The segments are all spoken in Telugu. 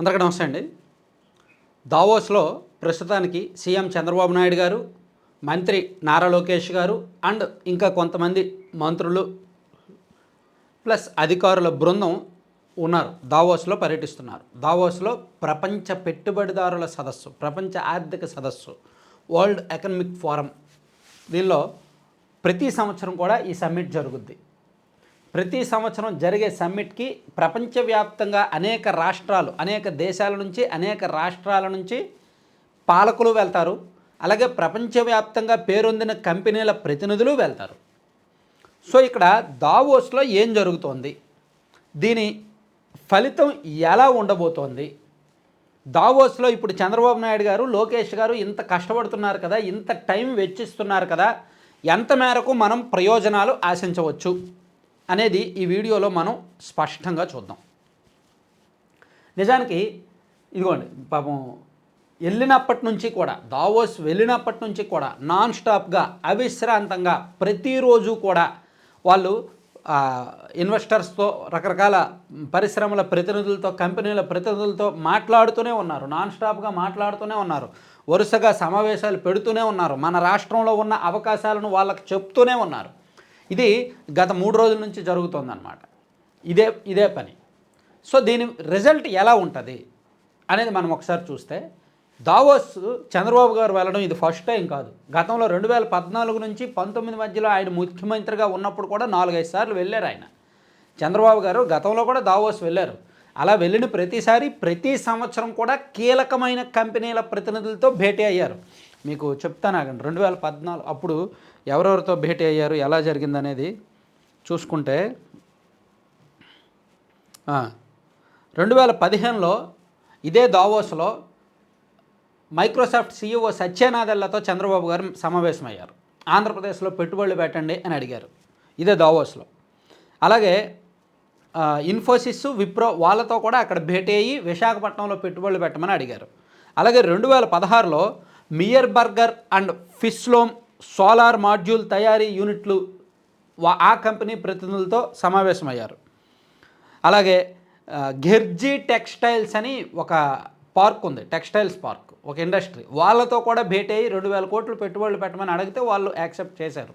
అందరికీ నమస్తే అండి. దావోస్లో ప్రస్తుతానికి సీఎం చంద్రబాబు నాయుడు గారు మంత్రి నారా లోకేష్ గారు అండ్ ఇంకా కొంతమంది మంత్రులు ప్లస్ అధికారుల బృందం ఉన్నారు దావోస్లో పర్యటిస్తున్నారు. దావోస్లో ప్రపంచ పెట్టుబడిదారుల సదస్సు ప్రపంచ ఆర్థిక సదస్సు వరల్డ్ ఎకనమిక్ ఫోరం. దీనిలో ప్రతి సంవత్సరం కూడా ఈ సమ్మిట్ జరుగుద్ది. ప్రతి సంవత్సరం జరిగే సమ్మిట్కి ప్రపంచవ్యాప్తంగా అనేక రాష్ట్రాలు అనేక దేశాల నుంచి అనేక రాష్ట్రాల నుంచి పాలకులు వెళ్తారు. అలాగే ప్రపంచవ్యాప్తంగా పేరొందిన కంపెనీల ప్రతినిధులు వెళ్తారు. సో ఇక్కడ దావోస్లో ఏం జరుగుతోంది? దీని ఫలితం ఎలా ఉండబోతోంది? దావోస్లో ఇప్పుడు చంద్రబాబు నాయుడు గారు లోకేష్ గారు ఇంత కష్టపడుతున్నారు కదా ఇంత టైం వెచ్చిస్తున్నారు కదా ఎంత మేరకు మనం ప్రయోజనాలు ఆశించవచ్చు? అనేది ఈ వీడియోలో మనం స్పష్టంగా చూద్దాం. నిజానికి ఇదిగోండి పాపం వెళ్ళినప్పటి నుంచి కూడా దావోస్ వెళ్ళినప్పటి నుంచి కూడా నాన్ స్టాప్గా అవిశ్రాంతంగా ప్రతిరోజు కూడా వాళ్ళు ఇన్వెస్టర్స్తో రకరకాల పరిశ్రమల ప్రతినిధులతో కంపెనీల ప్రతినిధులతో మాట్లాడుతూనే ఉన్నారు. నాన్ స్టాప్గా మాట్లాడుతూనే ఉన్నారు. వరుసగా సమావేశాలు పెడుతూనే ఉన్నారు. మన రాష్ట్రంలో ఉన్న అవకాశాలను వాళ్ళకి చెప్తూనే ఉన్నారు. ఇది గత మూడు రోజుల నుంచి జరుగుతుందన్నమాట. ఇదే ఇదే పని. సో దీని రిజల్ట్ ఎలా ఉంటుంది అనేది మనం ఒకసారి చూస్తే దావోస్ చంద్రబాబు గారు వెళ్ళడం ఇది ఫస్ట్ టైం కాదు. గతంలో రెండు వేల పద్నాలుగు నుంచి పంతొమ్మిది మధ్యలో ఆయన ముఖ్యమంత్రిగా ఉన్నప్పుడు కూడా నాలుగైదు సార్లు వెళ్ళారు ఆయన. చంద్రబాబు గారు గతంలో కూడా దావోస్ వెళ్ళారు. అలా వెళ్ళిన ప్రతిసారి ప్రతి సంవత్సరం కూడా కీలకమైన కంపెనీల ప్రతినిధులతో భేటీ అయ్యారు. మీకు చెప్తాను ఆగండి. రెండు వేల పద్నాలుగు అప్పుడు ఎవరెవరితో భేటీ అయ్యారు ఎలా జరిగిందనేది చూసుకుంటే రెండు వేల పదిహేనులో ఇదే దావోస్లో మైక్రోసాఫ్ట్ సీఈఓ సత్యనాదెళ్ళతో చంద్రబాబు గారు సమావేశమయ్యారు. ఆంధ్రప్రదేశ్లో పెట్టుబడులు పెట్టండి అని అడిగారు. ఇదే దావోస్లో. అలాగే ఇన్ఫోసిస్ విప్రో వాళ్ళతో కూడా అక్కడ భేటీ అయ్యి విశాఖపట్నంలో పెట్టుబడులు పెట్టమని అడిగారు. అలాగే రెండు వేల పదహారులో మియర్ బర్గర్ అండ్ ఫిస్లోమ్ సోలార్ మాడ్యూల్ తయారీ యూనిట్లు వా- ఆ కంపెనీ ప్రతినిధులతో సమావేశమయ్యారు. అలాగే గెర్జీ ఘెర్జీ టెక్స్టైల్స్ అని ఒక పార్క్ ఉంది టెక్స్టైల్స్ పార్క్ ఒక ఇండస్ట్రీ. వాళ్ళతో కూడా భేటీ అయ్యి రెండు వేల కోట్లు పెట్టుబడులు పెట్టమని అడిగితే వాళ్ళు యాక్సెప్ట్ చేశారు.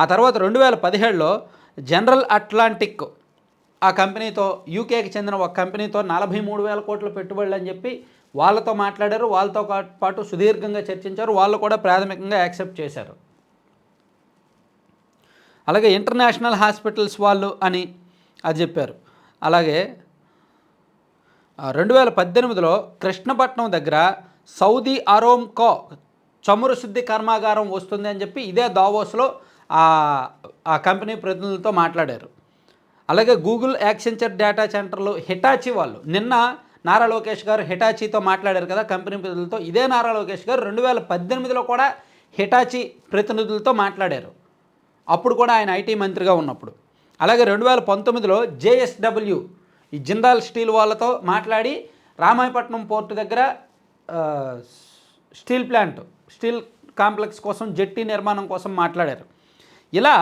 ఆ తర్వాత రెండు వేల పదిహేడులో జనరల్ అట్లాంటిక్ ఆ కంపెనీతో యూకేకి చెందిన ఒక కంపెనీతో నలభై మూడు వేల కోట్ల పెట్టుబడులు అని చెప్పి వాళ్ళతో మాట్లాడారు వాళ్ళతో పాటు సుదీర్ఘంగా చర్చించారు వాళ్ళు కూడా ప్రాథమికంగా యాక్సెప్ట్ చేశారు. అలాగే ఇంటర్నేషనల్ హాస్పిటల్స్ వాళ్ళు అని అది చెప్పారు. అలాగే రెండు వేల పద్దెనిమిదిలో కృష్ణపట్నం దగ్గర సౌదీ అరోమ్కో చమురు శుద్ధి కర్మాగారం వస్తుంది అని చెప్పి ఇదే దావోస్లో ఆ ఆ కంపెనీ ప్రతినిధులతో మాట్లాడారు. అలాగే గూగుల్ యాక్సెంచర్ డేటా సెంటర్లు హిటాచి వాళ్ళు నిన్న నారా లోకేష్ గారు హిటాచీతో మాట్లాడారు కదా కంపెనీ ప్రతినిధులతో. ఇదే నారా లోకేష్ గారు రెండు వేల పద్దెనిమిదిలో కూడా హిటాచీ ప్రతినిధులతో మాట్లాడారు. అప్పుడు కూడా ఆయన ఐటీ మంత్రిగా ఉన్నప్పుడు. అలాగే రెండు వేల పంతొమ్మిదిలో జేఎస్డబ్ల్యూ ఈ జిందాల్ స్టీల్ వాళ్ళతో మాట్లాడి రామాయపట్నం పోర్టు దగ్గర స్టీల్ ప్లాంట్ స్టీల్ కాంప్లెక్స్ కోసం జెట్టి నిర్మాణం కోసం మాట్లాడారు. ఇలా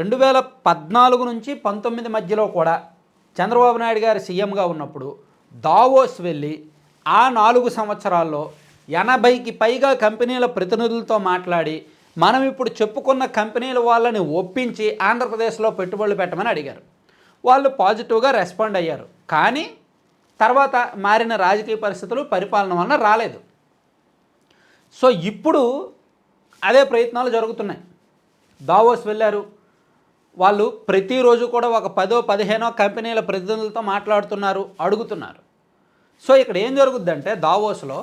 రెండు వేల పద్నాలుగు నుంచి పంతొమ్మిది మధ్యలో కూడా చంద్రబాబు నాయుడు గారు సీఎంగా ఉన్నప్పుడు దావోస్ వెళ్ళి ఆ నాలుగు సంవత్సరాల్లో ఎనభైకి పైగా కంపెనీల ప్రతినిధులతో మాట్లాడి మనం ఇప్పుడు చెప్పుకున్న కంపెనీల వాళ్ళని ఒప్పించి ఆంధ్రప్రదేశ్లో పెట్టుబడులు పెట్టమని అడిగారు. వాళ్ళు పాజిటివ్గా రెస్పాండ్ అయ్యారు. కానీ తర్వాత మారిన రాజకీయ పరిస్థితులు పరిపాలన వలన రాలేదు. సో ఇప్పుడు అదే ప్రయత్నాలు జరుగుతున్నాయి. దావోస్ వెళ్ళారు. వాళ్ళు ప్రతిరోజు కూడా ఒక పదో పదిహేనో కంపెనీల ప్రతినిధులతో మాట్లాడుతున్నారు అడుగుతున్నారు. సో ఇక్కడ ఏం జరుగుద్దంటే దావోస్లో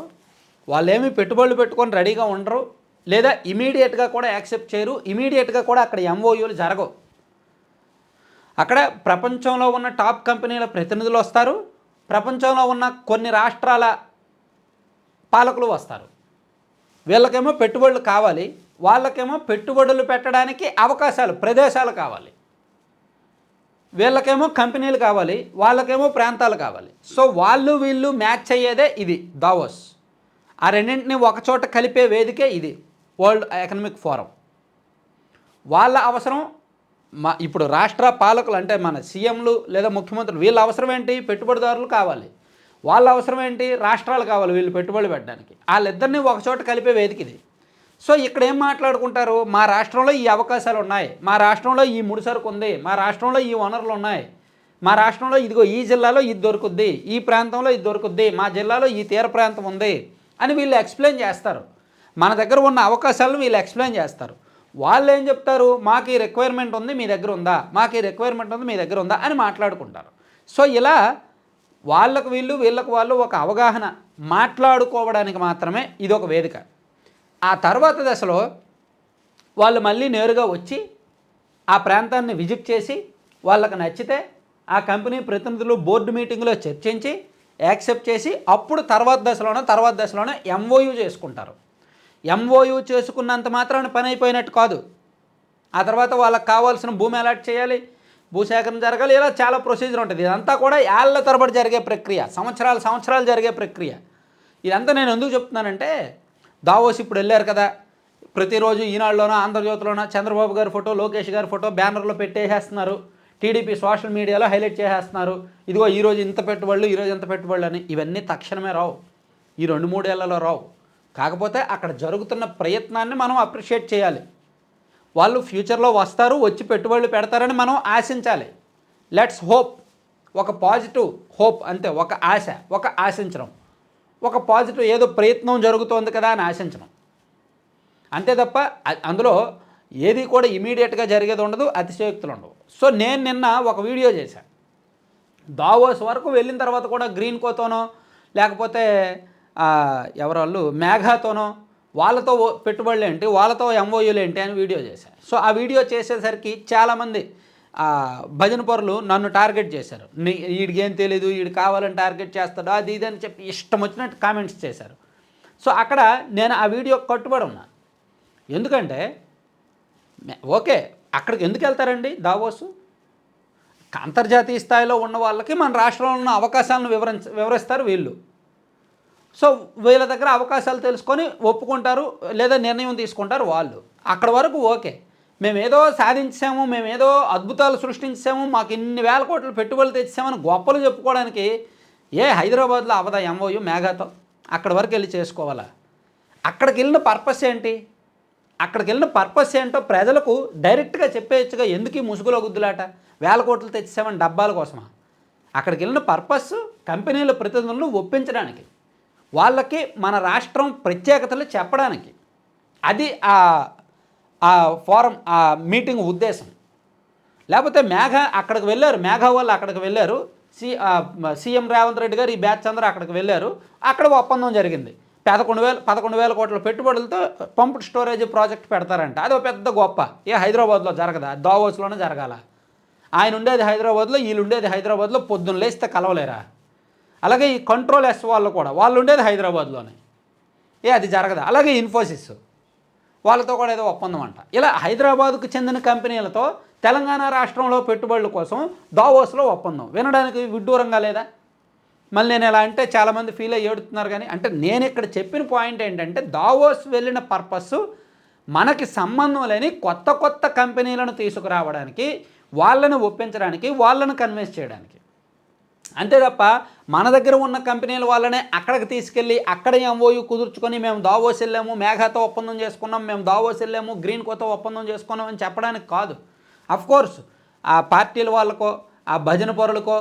వాళ్ళేమి పెట్టుబడులు పెట్టుకొని రెడీగా ఉండరు లేదా ఇమీడియట్గా కూడా యాక్సెప్ట్ చేయరు. ఇమీడియట్గా కూడా అక్కడ ఎంఓయూలు జరగవు. అక్కడ ప్రపంచంలో ఉన్న టాప్ కంపెనీల ప్రతినిధులు వస్తారు. ప్రపంచంలో ఉన్న కొన్ని రాష్ట్రాల పాలకులు వస్తారు. వీళ్ళకేమో పెట్టుబడులు కావాలి. వాళ్ళకేమో పెట్టుబడులు పెట్టడానికి అవకాశాలు ప్రదేశాలు కావాలి. వీళ్ళకేమో కంపెనీలు కావాలి వాళ్ళకేమో ప్రాంతాలు కావాలి. సో వాళ్ళు వీళ్ళు మ్యాచ్ అయ్యేదే ఇది దావోస్. ఆ రెండింటిని ఒకచోట కలిపే వేదికే ఇది వరల్డ్ ఎకనమిక్ ఫోరం. వాళ్ళ అవసరం మా ఇప్పుడు రాష్ట్ర పాలకులు అంటే మన సీఎంలు లేదా ముఖ్యమంత్రులు వీళ్ళ అవసరం ఏంటి? పెట్టుబడిదారులు కావాలి. వాళ్ళ అవసరం ఏంటి? రాష్ట్రాలు కావాలి వీళ్ళు పెట్టుబడి పెట్టడానికి. వాళ్ళిద్దరిని ఒకచోట కలిపే వేదిక ఇది. సో ఇక్కడ ఏం మాట్లాడుకుంటారు? మా రాష్ట్రంలో ఈ అవకాశాలు ఉన్నాయి. మా రాష్ట్రంలో ఈ ముడిసరుకు ఉంది. మా రాష్ట్రంలో ఈ వనరులు ఉన్నాయి. మా రాష్ట్రంలో ఇదిగో ఈ జిల్లాలో ఇది దొరుకుద్ది. ఈ ప్రాంతంలో ఇది దొరుకుద్ది. మా జిల్లాలో ఈ తీర ప్రాంతం ఉంది అని వీళ్ళు ఎక్స్ప్లెయిన్ చేస్తారు. మన దగ్గర ఉన్న అవకాశాలను వీళ్ళు ఎక్స్ప్లెయిన్ చేస్తారు. వాళ్ళు ఏం చెప్తారు? మాకు ఈ రిక్వైర్మెంట్ ఉంది మీ దగ్గర ఉందా? మాకు ఈ రిక్వైర్మెంట్ ఉంది మీ దగ్గర ఉందా? అని మాట్లాడుకుంటారు. సో ఇలా వాళ్ళకు వీళ్ళు వీళ్ళకు వాళ్ళు ఒక అవగాహన మాట్లాడుకోవడానికి మాత్రమే ఇది ఒక వేదిక. ఆ తర్వాత దశలో వాళ్ళు మళ్ళీ నేరుగా వచ్చి ఆ ప్రాంతాన్ని విజిట్ చేసి వాళ్ళకి నచ్చితే ఆ కంపెనీ ప్రతినిధులు బోర్డు మీటింగ్లో చర్చించి యాక్సెప్ట్ చేసి అప్పుడు తర్వాత దశలోనే తర్వాత దశలోనే ఎంఓయూ చేసుకుంటారు. ఎంఓయూ చేసుకున్నంత మాత్రాన పని అయిపోయినట్టు కాదు. ఆ తర్వాత వాళ్ళకి కావాల్సిన భూమి అలాట్ చేయాలి భూసేకరణ జరగాలి ఇలా చాలా ప్రొసీజర్ ఉంటుంది. ఇదంతా కూడా ఏళ్ళ తరబడి జరిగే ప్రక్రియ సంవత్సరాలు సంవత్సరాలు జరిగే ప్రక్రియ. ఇదంతా నేను ఎందుకు చెప్తున్నానంటే దావోస్ ఇప్పుడు వెళ్ళారు కదా. ప్రతిరోజు ఈనాడులోనో ఆంధ్రజ్యోతిలోనో చంద్రబాబు గారి ఫోటో లోకేష్ గారి ఫోటో బ్యానర్లో పెట్టేసేస్తున్నారు. టీడీపీ సోషల్ మీడియాలో హైలైట్ చేసేస్తున్నారు. ఇదిగో ఈరోజు ఇంత పెట్టుబడులు ఈరోజు ఇంత పెట్టుబడులు అని ఇవన్నీ తక్షణమే రావు. ఈ రెండు మూడేళ్ళలో రావు. కాకపోతే అక్కడ జరుగుతున్న ప్రయత్నాన్ని మనం అప్రిషియేట్ చేయాలి. వాళ్ళు ఫ్యూచర్లో వస్తారు వచ్చి పెట్టుబడులు పెడతారని మనం ఆశించాలి. Let's hope. ఒక పాజిటివ్ హోప్ అంతే ఒక ఆశ ఒక ఆశించడం. ఒక పాజిటివ్ ఏదో ప్రయత్నం జరుగుతోంది కదా అని ఆశించడం అంతే తప్ప అందులో ఏది కూడా ఇమీడియట్గా జరిగేది ఉండదు అతిశయోక్తులు ఉండవు. సో నేను నిన్న ఒక వీడియో చేశాను దావోస్ వరకు వెళ్ళిన తర్వాత కూడా గ్రీన్ కోతోనో లేకపోతే ఎవరోళ్ళు వాళ్ళు మేఘాతోనో వాళ్ళతో పెట్టుబడులు ఏంటి వాళ్ళతో ఎంఓయూలు ఏంటి అని వీడియో చేశాను సో ఆ వీడియో చేసేసరికి చాలామంది భజన పొరలు నన్ను టార్గెట్ చేశారు. వీడికేం తెలియదు వీడు కావాలని టార్గెట్ చేస్తాడు అది ఇది అని చెప్పి ఇష్టం వచ్చినట్టు కామెంట్స్ చేశారు. సో అక్కడ నేను ఆ వీడియో కట్టుబడి ఉన్నా. ఎందుకంటే ఓకే అక్కడికి ఎందుకు వెళ్తారండి దావోసు? అంతర్జాతీయ స్థాయిలో ఉన్న వాళ్ళకి మన రాష్ట్రంలో ఉన్న అవకాశాలను వివరించ వివరిస్తారు వీళ్ళు. సో వీళ్ళ దగ్గర అవకాశాలు తెలుసుకొని ఒప్పుకుంటారు లేదా నిర్ణయం తీసుకుంటారు వాళ్ళు. అక్కడ వరకు ఓకే. మేమేదో సాధించాము మేము ఏదో అద్భుతాలు సృష్టించాము మాకు ఇన్ని వేల కోట్లు పెట్టుబడులు తెచ్చామని గొప్పలు చెప్పుకోవడానికి ఏ హైదరాబాద్లో అవదా ఎంఓయు మేఘాతో అక్కడి వరకు వెళ్ళి చేసుకోవాలా? అక్కడికి వెళ్ళిన పర్పస్ ఏంటి? అక్కడికి వెళ్ళిన పర్పస్ ఏంటో ప్రజలకు డైరెక్ట్గా చెప్పేయచ్చుగా ఎందుకు ఈ ముసుగులో గుద్దులాట? వేల కోట్లు తెచ్చామని డబ్బాల కోసమా? అక్కడికి వెళ్ళిన పర్పస్ కంపెనీల ప్రతినిధులను ఒప్పించడానికి వాళ్ళకి మన రాష్ట్రం ప్రత్యేకతలు చెప్పడానికి. అది ఆ ఆ ఫోరం ఆ మీటింగ్ ఉద్దేశం. లేకపోతే మేఘ అక్కడికి వెళ్ళారు మేఘ వాళ్ళు అక్కడికి వెళ్ళారు సి సీఎం రేవంత్ రెడ్డి గారు ఈ బ్యాచ్ అందరూ అక్కడికి వెళ్ళారు అక్కడ ఒప్పందం జరిగింది. పదకొండు వేల పదకొండు వేల కోట్ల పెట్టుబడులతో పంప్డ్ స్టోరేజ్ ప్రాజెక్ట్ పెడతారంట. అది ఒక పెద్ద గొప్ప. ఏ హైదరాబాద్లో జరగదా? దావోస్లోనే జరగాల. ఆయన ఉండేది హైదరాబాద్లో వీళ్ళు ఉండేది హైదరాబాద్లో పొద్దున్న లేస్తే కలవలేరా? అలాగే ఈ కంట్రోల్ ఎస్ వాళ్ళు కూడా వాళ్ళు ఉండేది హైదరాబాద్లోనే. ఏ అది జరగదా? అలాగే ఇన్ఫోసిస్. వాళ్ళతో కూడా ఏదో ఒప్పందం అంట. ఇలా హైదరాబాద్కు చెందిన కంపెనీలతో తెలంగాణ రాష్ట్రంలో పెట్టుబడుల కోసం దావోస్లో ఒప్పందం. వినడానికి విడ్డూరంగా లేదా? మళ్ళీ నేను ఎలా అంటే చాలామంది ఫీల్ అయ్యి ఏడుతున్నారు కానీ అంటే నేను ఇక్కడ చెప్పిన పాయింట్ ఏంటంటే దావోస్ వెళ్ళిన పర్పస్ మనకి సంబంధం లేని కొత్త కొత్త కంపెనీలను తీసుకురావడానికి వాళ్ళని ఒప్పించడానికి వాళ్ళను కన్విన్స్ చేయడానికి. అంతే తప్ప మన దగ్గర ఉన్న కంపెనీల వాళ్ళనే అక్కడికి తీసుకెళ్ళి అక్కడ ఎంఓయూ కుదుర్చుకొని మేము దావోస్ వెళ్ళాము మేఘాతో ఒప్పందం చేసుకున్నాం మేము దావోస్ వెళ్ళాము గ్రీన్ కోతో ఒప్పందం చేసుకున్నాం అని చెప్పడానికి కాదు. కోర్స్ ఆ పార్టీల వాళ్ళకో ఆ భజన పొరలకో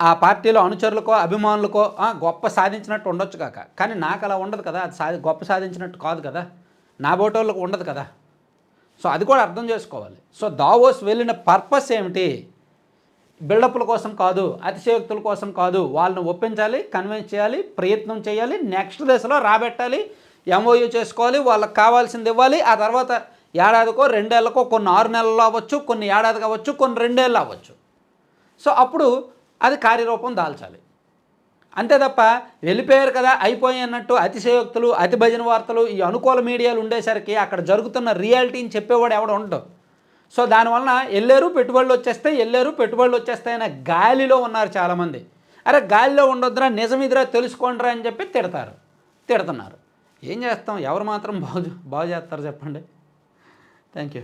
ఆ పార్టీలో అనుచరులకో అభిమానులకో గొప్ప సాధించినట్టు ఉండొచ్చు కాక. కానీ నాకు అలా ఉండదు కదా అది సాధి గొప్ప సాధించినట్టు కాదు కదా. నా బోటోళ్ళకు ఉండదు కదా. సో అది కూడా అర్థం చేసుకోవాలి. సో దావోస్ వెళ్ళిన పర్పస్ ఏమిటి? బిల్డప్ల కోసం కాదు అతిశయోక్తుల కోసం కాదు. వాళ్ళని ఒప్పించాలి కన్విన్స్ చేయాలి ప్రయత్నం చేయాలి నెక్స్ట్ దశలో రాబెట్టాలి ఎంఓయూ చేసుకోవాలి వాళ్ళకి కావాల్సింది ఇవ్వాలి. ఆ తర్వాత ఏడాదికో రెండేళ్ళకో కొన్ని ఆరు నెలలు అవ్వచ్చు కొన్ని ఏడాది కావచ్చు కొన్ని రెండేళ్ళు అవ్వచ్చు. సో అప్పుడు అది కార్యరూపం దాల్చాలి. అంతే తప్ప వెళ్ళిపోయారు కదా అయిపోయి అన్నట్టు అతిశయోక్తులు అతి భజన వార్తలు ఈ అనుకూల మీడియాలు ఉండేసరికి అక్కడ జరుగుతున్న రియాలిటీని చెప్పేవాడు ఎవడు ఉండడు. సో దానివలన వెళ్ళారు పెట్టుబడులు వచ్చేస్తాయి వెళ్ళారు పెట్టుబడులు వచ్చేస్తాయనే గాలిలో ఉన్నారు చాలామంది. అరే గాలిలో ఉండొద్దురా నిజం ఇదిరా తెలుసుకోండిరా అని చెప్పి తిడతారు. తిడుతున్నారు. ఏం చేస్తాం? ఎవరు మాత్రం బాగు బాగు చేస్తారు చెప్పండి. Thank you